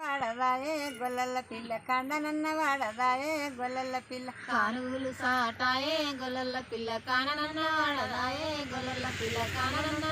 వాడదాయే గొల్లల పిల్ల కండనన్న వాడదాయే గొల్లల పిల్ల. కానుగులు సాటాయే గొల్లల పిల్ల కాననన్న వాడదాయే గొల్లల పిల్ల కాననన్న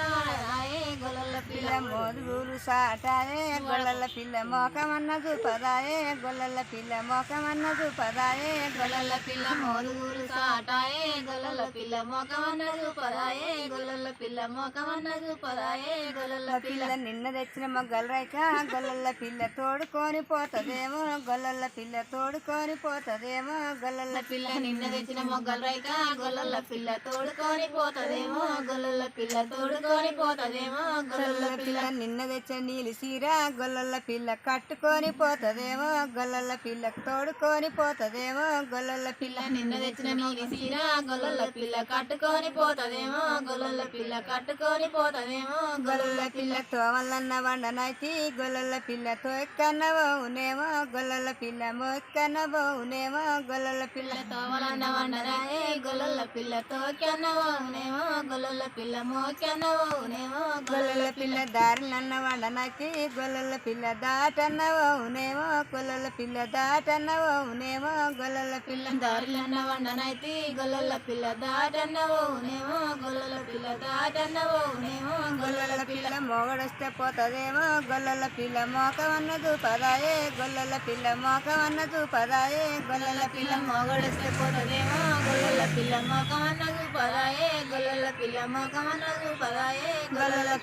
పిల్ల మోదుగులు సాటాయే గొల్లల పిల్ల మోకమన్న చూపదాయే గొల్లల పిల్ల మోకమన్న చూపదాయే గొల్లల పిల్ల మోదుగులు సాటాయే గొల్లల పిల్ల మోకమన్న చూపదాయే గొల్లల పిల్ల మోకమన్న చూపదాయే గొల్లల పిల్ల నిన్న తెచ్చిన మొగ్గల రైక గొల్లల పిల్ల తోడుకొని పోతదేమో గొల్లల పిల్ల తోడుకొని పోతదేమో గొల్లల పిల్ల నిన్న తెచ్చిన మొగ్గల రైక గొల్లల పిల్ల తోడుకొని పోతదేమో గొల్లల పిల్ల తోడుకొని పోతదేమో గొల్లల గొల్లల పిల్ల నిన్న తెచ్చిన నీలి సీర గొల్లల పిల్ల కట్టుకొని పోతదేమో గొల్లల పిల్ల తోడుకొని పోతదేమో గొల్లల పిల్ల నిన్న తెచ్చిన నీలి సీర గొల్లల పిల్ల కట్టుకొని పోతదేమో గొల్లల పిల్ల కట్టుకొని పోతదేమో గొల్లల పిల్ల తోమలన్న వండనైతి గొల్లల పిల్ల తోక్కన్న బోవునేమో గొల్లల పిల్ల మోక్కన్న బోవునేమో గొల్లల పిల్ల తోవలన్న వండరాయే గొల్లల పిల్ల తోకెన్నవోనేమో గొల్లల పిల్ల మోకెన్నవోనేమో గొల్లల పిల్ల దారిలన్న వండనైతి గొల్లల పిల్ల దాటన్న బోవునేమో గొల్లల పిల్ల దాటన్న బోవునేమో గొల్లల పిల్ల పిల్ల దారిలన్న వండనైతి గొల్లల పిల్ల దాటన్నవోనేమో గొల్లల పిల్ల దాటన్నవోనేమో గొల్లల పిల్ల మొగడొస్తే పోతదేమో గొల్లల పిల్ల మోకవన్నదు పదాయే గొల్లల పిల్ల మోకవన్నదు పదాయే గొల్లల పిల్ల పిల్ల పోతదేమో గొల్లల పిల్ల మోకవన్నదు పదాయే గొల్లల పిల్ల మోకవన్నదు పదాయే గొల్లల